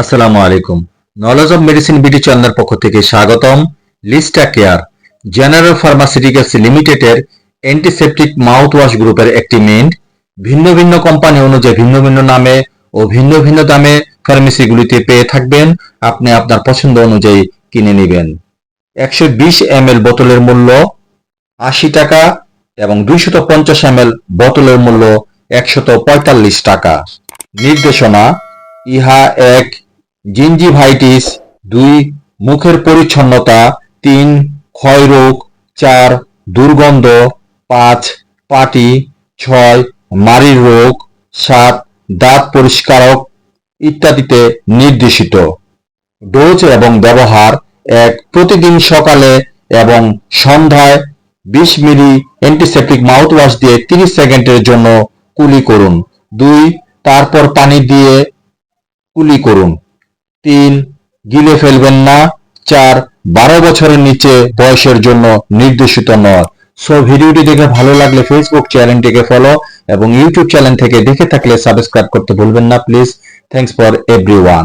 আসসালামু আলাইকুম। Knowledge of medicine BD চ্যানেলের পক্ষ থেকে স্বাগতম। লিস্টা কেয়ার জেনারেল ফার্মাসিউটিক্যালস লিমিটেডের অ্যান্টিসেপটিক মাউথ ওয়াশ গ্রুপের একটি মিন্ট ভিন্ন ভিন্ন কোম্পানি অনুযায়ী ভিন্ন ভিন্ন নামে ও ভিন্ন ভিন্ন দামে ফার্মেসিগুলিতে পেয়ে থাকবেন। আপনি আপনার পছন্দ অনুযায়ী কিনে নেবেন। একশো বিশ এম বোতলের মূল্য আশি টাকা। এবং দুইশত পঞ্চাশ এম বোতলের মূল্য একশত পঁয়তাল্লিশ টাকা। নির্দেশনা, ইহা এক জিঞ্জিভাইটিস দুই, মুখের পরিচ্ছন্নতা, তিন, ক্ষয়রোগ, চার, দুর্গন্ধ, পাঁচ, পাটি, ছয় মারির রোগ, সাত, দাঁত পরিষ্কারক ইত্যাদিতে নির্দেশিত। ডোজ এবং ব্যবহার এক প্রতিদিন সকালে এবং সন্ধ্যায় বিশ মিলি অ্যান্টিসেপ্টিক মাউথওয়াশ দিয়ে তিরিশ সেকেন্ডের জন্য কুলি করুন। দুই, তারপর পানি দিয়ে কুলি করুন। তিন, গিলে ফেলবেন না। চার, বারো বছরের নিচে বয়সের জন্য নির্দেশিত নয়। সো ভিডিওটি দেখে ভালো লাগলে ফেসবুক চ্যানেলটিকে ফলো এবং ইউটিউব চ্যানেল থেকে দেখে থাকলে সাবস্ক্রাইব করতে ভুলবেন না প্লিজ থ্যাংকস ফর এভরিওয়ান